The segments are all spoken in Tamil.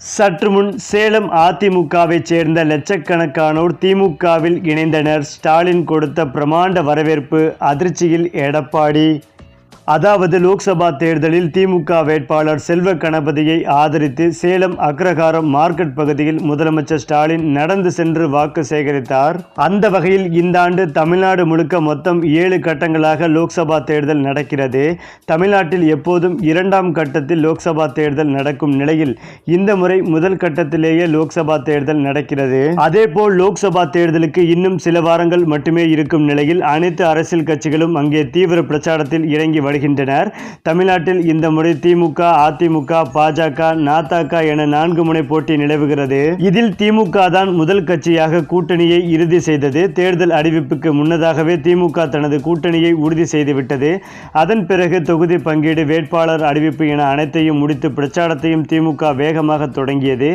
சற்று முன் சேலம் அதிமுகவைச் சேர்ந்த லட்சக்கணக்கானோர் திமுகவில் இணைந்தனர். ஸ்டாலின் கொடுத்த பிரமாண்ட வரவேற்பு அதிர்ச்சியில் எடப்பாடி. அதாவது லோக்சபா தேர்தலில் திமுக வேட்பாளர் செல்வ கணபதியை ஆதரித்து சேலம் அக்ரஹாரம் மார்க்கெட் பகுதியில் முதலமைச்சர் ஸ்டாலின் நடந்து சென்று வாக்கு சேகரித்தார். அந்த வகையில் இந்த ஆண்டு தமிழ்நாடு முழுக்க மொத்தம் ஏழு கட்டங்களாக லோக்சபா தேர்தல் நடக்கிறது. தமிழ்நாட்டில் எப்போதும் இரண்டாம் கட்டத்தில் லோக்சபா தேர்தல் நடக்கும் நிலையில் இந்த முறை முதல் கட்டத்திலேயே லோக்சபா தேர்தல் நடக்கிறது. அதேபோல் லோக்சபா தேர்தலுக்கு இன்னும் சில வாரங்கள் மட்டுமே இருக்கும் நிலையில் அனைத்து அரசியல் கட்சிகளும் அங்கே தீவிர பிரச்சாரத்தில் இறங்கி வருகின்றனர். தமிழ்நாட்டில் இந்த முறை திமுக அதிமுக பாஜக நாதக என நான்கு முனை போட்டி நிலவுகிறது. இதில் திமுக தான் முதல் கட்சியாக கூட்டணியை இறுதி செய்தது. தேர்தல் அறிவிப்புக்கு முன்னதாகவே திமுக தனது கூட்டணியை உறுதி செய்துவிட்டது அதன் பிறகு தொகுதி பங்கீடு வேட்பாளர் அறிவிப்பு என அனைத்தையும் முடித்து பிரச்சாரத்தையும் திமுக வேகமாக தொடங்கியது.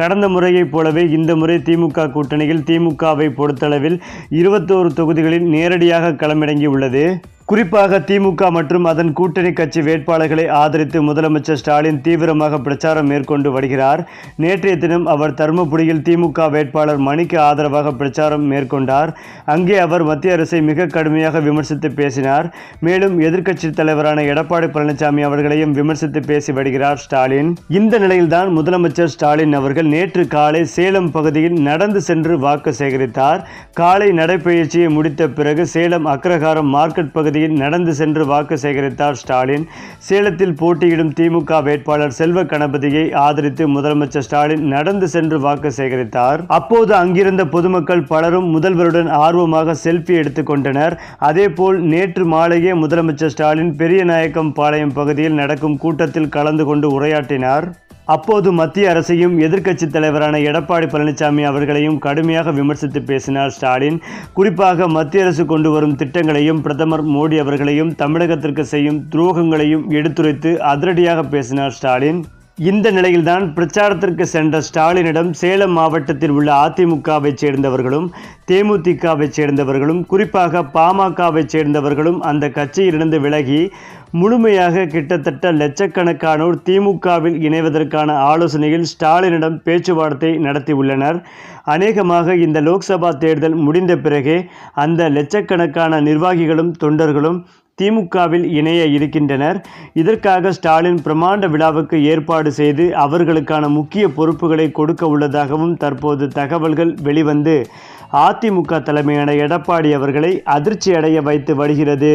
கடந்த முறையைப் போலவே இந்த முறை திமுக கூட்டணியில் திமுகவை பொறுத்தளவில் இருபத்தோரு தொகுதிகளில் நேரடியாக களமிறங்கியுள்ளது. குறிப்பாக திமுக மற்றும் அதன் கூட்டணி கட்சி வேட்பாளர்களை ஆதரித்து முதலமைச்சர் ஸ்டாலின் தீவிரமாக பிரச்சாரம் மேற்கொண்டு வருகிறார். நேற்றைய தினம் அவர் தருமபுரியில் திமுக வேட்பாளர் மணிக்கு ஆதரவாக பிரச்சாரம் மேற்கொண்டார். அங்கே அவர் மத்திய அரசை மிக கடுமையாக விமர்சித்து பேசினார். மேலும் எதிர்க்கட்சி தலைவரான எடப்பாடி பழனிசாமி அவர்களையும் விமர்சித்து பேசி வருகிறார் ஸ்டாலின். இந்த நிலையில்தான் முதலமைச்சர் ஸ்டாலின் அவர்கள் நேற்று காலை சேலம் பகுதியில் நடந்து சென்று வாக்கு சேகரித்தார். காலை நடைப்பயிற்சியை முடித்த பிறகு சேலம் அக்ரஹாரம் மார்க்கெட் பகுதி பகுதியில் நடந்து சென்று வாக்கு சேகரித்தார் ஸ்டாலின். சேலத்தில் போட்டியிடும் திமுக வேட்பாளர் செல்வ கணபதியை ஆதரித்து முதலமைச்சர் ஸ்டாலின் நடந்து சென்று வாக்கு சேகரித்தார். அப்போது அங்கிருந்த பொதுமக்கள் பலரும் முதல்வருடன் ஆர்வமாக செல்ஃபி எடுத்துக்கொண்டனர் அதேபோல் நேற்று மாலையே முதலமைச்சர் ஸ்டாலின் பெரியநாயக்கம் பாளையம் பகுதியில் நடக்கும் கூட்டத்தில் கலந்து கொண்டு உரையாற்றினார். அப்போது மத்திய அரசையும் எதிர்க்கட்சித் தலைவரான எடப்பாடி பழனிசாமி அவர்களையும் கடுமையாக விமர்சித்து பேசினார் ஸ்டாலின். குறிப்பாக மத்திய அரசு கொண்டு வரும் திட்டங்களையும் பிரதமர் மோடி அவர்களையும் தமிழகத்திற்கு செய்யும் துரோகங்களையும் எடுத்துரைத்து அதிரடியாக பேசினார் ஸ்டாலின். இந்த நிலையில்தான் பிரச்சாரத்திற்கு சென்ற ஸ்டாலினிடம் சேலம் மாவட்டத்தில் உள்ள அதிமுகவை சேர்ந்தவர்களும் தேமுதிகவை சேர்ந்தவர்களும் குறிப்பாக பாமகவை சேர்ந்தவர்களும் அந்த கட்சியிலிருந்து விலகி முழுமையாக கிட்டத்தட்ட லட்சக்கணக்கானோர் திமுகவில் இணைவதற்கான ஆலோசனையில் ஸ்டாலினிடம் பேச்சுவார்த்தை நடத்தியுள்ளனர் அநேகமாக இந்த லோக்சபா தேர்தல் முடிந்த பிறகே அந்த லட்சக்கணக்கான நிர்வாகிகளும் தொண்டர்களும் திமுகவில் இணைய இருக்கின்றனர். இதற்காக ஸ்டாலின் பிரமாண்ட விழாவுக்கு ஏற்பாடு செய்து அவர்களுக்கான முக்கிய பொறுப்புகளை கொடுக்க உள்ளதாகவும் தற்போது தகவல்கள் வெளிவந்து அதிமுக தலைமையான எடப்பாடி அவர்களை அதிர்ச்சி அடைய வைத்து வருகிறது.